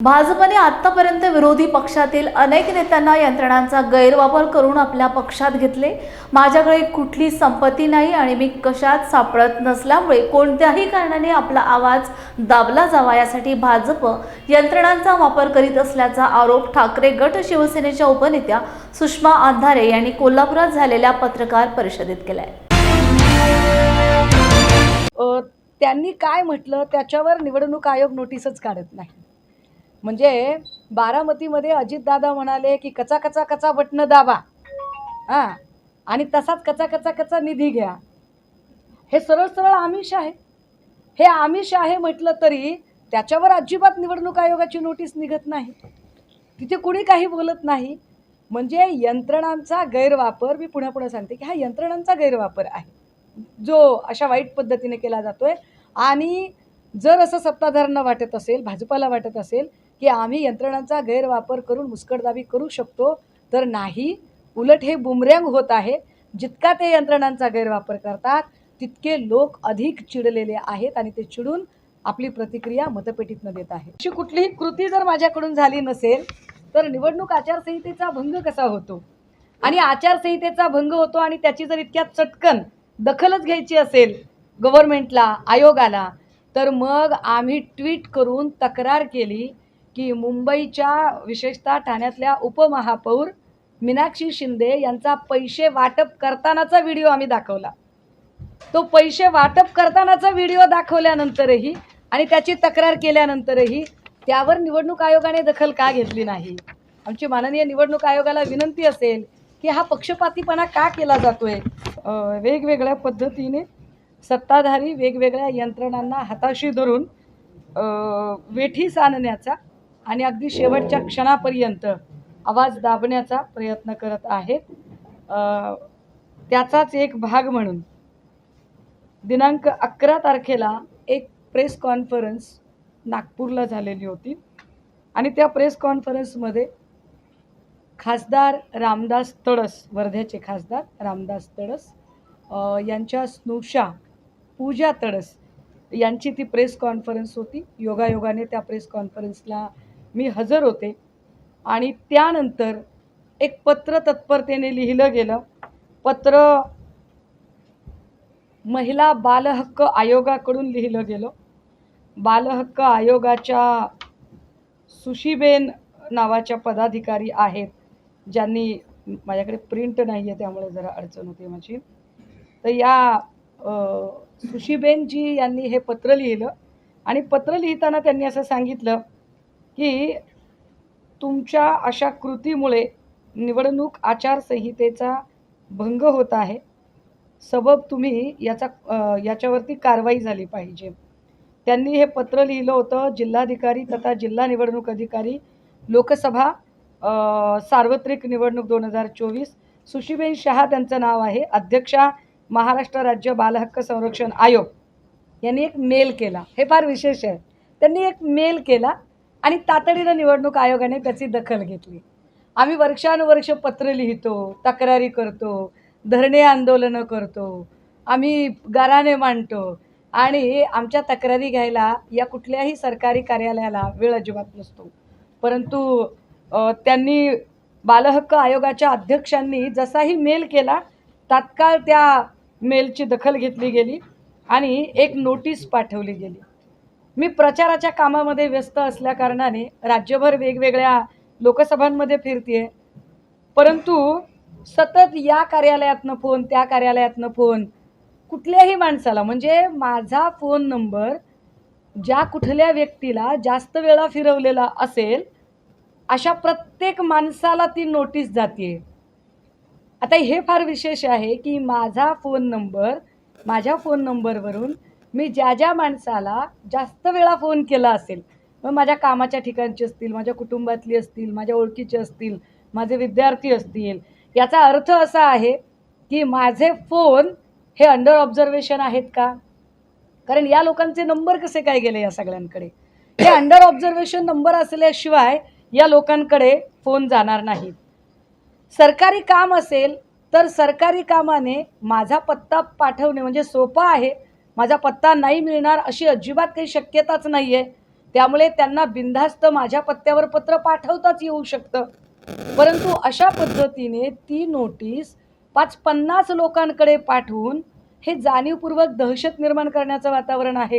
भाजपने आतापर्यंत विरोधी पक्षातील अनेक नेत्यांना यंत्रणांचा गैरवापर करून आपल्या पक्षात घेतले. माझ्याकडे कुठली संपत्ती नाही आणि मी कशात सापडत नसल्यामुळे कोणत्याही कारणाने आपला आवाज दाबला जावा यासाठी भाजप यंत्रणांचा वापर करीत असल्याचा आरोप ठाकरे गट शिवसेनेच्या उपनेत्या सुषमा आंधारे यांनी कोल्हापुरात झालेल्या पत्रकार परिषदेत केलाय. त्यांनी काय म्हटलं? त्याच्यावर निवडणूक आयोग नोटीसच काढत नाही. म्हणजे बारामतीमध्ये अजितदादा म्हणाले की कचा कचा कचा बटणं दाबा. हां. आणि तसाच कचा कचा कचा निधी घ्या. हे सरळ सरळ आमिष आहे. हे आमिष आहे म्हटलं तरी त्याच्यावर अजिबात निवडणूक आयोगाची नोटीस निघत नाही. तिथे कुणी काही बोलत नाही. म्हणजे यंत्रणांचा गैरवापर मी पुन्हा पुन्हा सांगते की हा यंत्रणांचा गैरवापर आहे. जो अशा वाईट पद्धतीने केला जातोय आणि जर असं सत्ताधाऱ्यांना वाटत असेल भाजपाला वाटत असेल की आम्ही यंत्रणांचा गैरवापर करून मुस्कटदाबी करू शकतो तर नाही. उलट हे बुमरँग होत आहे. जितका ते यंत्रणांचा गैरवापर करतात तितके लोक अधिक चिडलेले आहेत आणि ते चिडून आपली प्रतिक्रिया मतपेटीतनं देत आहे अशी कुठलीही कृती जर माझ्याकडून झाली नसेल तर निवडणूक आचारसंहितेचा भंग कसा होतो? आणि आचारसंहितेचा भंग होतो आणि त्याची जर इतक्या चटकन दखलच घ्यायची असेल गव्हर्नमेंटला आयोगाला तर मग आम्ही ट्विट करून तक्रार केली की मुंबईच्या विशेषतः ठाण्यातल्या उपमहापौर मीनाक्षी शिंदे यांचा पैसे वाटप करतानाचा व्हिडिओ आम्ही दाखवला. तो पैसे वाटप करतानाचा व्हिडिओ दाखवल्यानंतरही आणि त्याची तक्रार केल्यानंतरही त्यावर निवडणूक आयोगाने दखल का घेतली नाही? आमची माननीय निवडणूक आयोगाला विनंती असेल की हा पक्षपातीपणा का केला जातोय? वेगवेगळ्या पद्धतीने सत्ताधारी वेगवेगळ्या यंत्रणांना हाताशी धरून वेठीस आणण्याचा आणि अगदी शेवटच्या क्षणापर्यंत आवाज दाबण्याचा प्रयत्न करत आहेत त्याचाच एक भाग म्हणून दिनांक अकरा तारखेला एक प्रेस कॉन्फरन्स नागपूरला झालेली होती आणि त्या प्रेस कॉन्फरन्समध्ये खासदार रामदास तडस वर्ध्याचे खासदार रामदास तडस यांच्या स्नुषा पूजा तडस यांची ती प्रेस कॉन्फरन्स होती. योगायोगाने त्या प्रेस कॉन्फरन्सला मी हजर होते. आणि त्यानंतर एक पत्र तत्परतेने लिहिलं गेलं. पत्र महिला बालहक्क आयोगाकडून लिहिलं गेलं. बालहक्क आयोगाच्या सुशीबेन नावाच्या पदाधिकारी आहेत. ज्यांनी माझ्याकडे प्रिंट नाही आहे त्यामुळे जरा अडचण होते माझी. तर या सुशीबेनजी यांनी हे पत्र लिहिलं आणि पत्र लिहिताना त्यांनी असं सांगितलं की तुमच्या अशा कृतीमुळे निवडणूक आचारसंहितेचा भंग होत आहे. सबब तुम्ही याचा याच्यावरती कारवाई झाली पाहिजे. त्यांनी हे पत्र लिहिलं होतं. जिल्हाधिकारी तथा जिल्हा निवडणूक अधिकारी लोकसभा सार्वत्रिक निवडणूक दोन हजार चोवीस. सुशीबेन शहा त्यांचं नाव आहे. अध्यक्षा महाराष्ट्र राज्य बालहक्क संरक्षण आयोग यांनी एक मेल केला. हे फार विशेष आहे. त्यांनी एक मेल केला आणि तातडीनं निवडणूक आयोगाने त्याची दखल घेतली. आम्ही वर्षानुवर्ष पत्र लिहितो तक्रारी करतो धरणे आंदोलनं करतो आम्ही गाराने मांडतो आणि आमच्या तक्रारी घ्यायला या कुठल्याही सरकारी कार्यालयाला वेळ अजिबात नसतो. परंतु त्यांनी बालहक्क आयोगाच्या अध्यक्षांनी जसाही मेल केला तात्काळ त्या मेलची दखल घेतली गेली आणि एक नोटीस पाठवली गेली. मी प्रचाराच्या कामामध्ये व्यस्त असल्याकारणाने राज्यभर वेगवेगळ्या लोकसभांमध्ये फिरते परंतु सतत या कार्यालयातनं फोन त्या कार्यालयातनं फोन कुठल्याही माणसाला म्हणजे माझा फोन नंबर ज्या कुठल्या व्यक्तीला जास्त वेळा फिरवलेला असेल अशा प्रत्येक माणसाला ती नोटीस जाते आता हे फार विशेष आहे की माझा फोन नंबर माझ्या फोन नंबरवरून मी ज्या ज्या माणसाला जास्त वेळा फोन केला असेल मग माझ्या कामाच्या ठिकाणची असतील माझ्या कुटुंबातली असतील माझ्या ओळखीचे असतील माझे विद्यार्थी असतील याचा अर्थ असा आहे की माझे फोन हे अंडर ऑब्झर्वेशन आहेत का? कारण या लोकांचे नंबर कसे काय गेले या सगळ्यांकडे? हे अंडर ऑब्झर्वेशन नंबर असल्याशिवाय या लोकांकडे फोन जाणार नाहीत. सरकारी काम असेल तर सरकारी कामाने माझा पत्ता पाठवणे म्हणजे सोपा आहे. माझा पत्ता नाही मिळणार अशी अजिबात काही शक्यताच नाही आहे त्यामुळे त्यांना बिनधास्त माझ्या पत्त्यावर पत्र पाठवताच येऊ शकतं. परंतु अशा पद्धतीने ती नोटीस पाच पन्नास लोकांकडे पाठवून हे जाणीवपूर्वक दहशत निर्माण करण्याचं वातावरण आहे.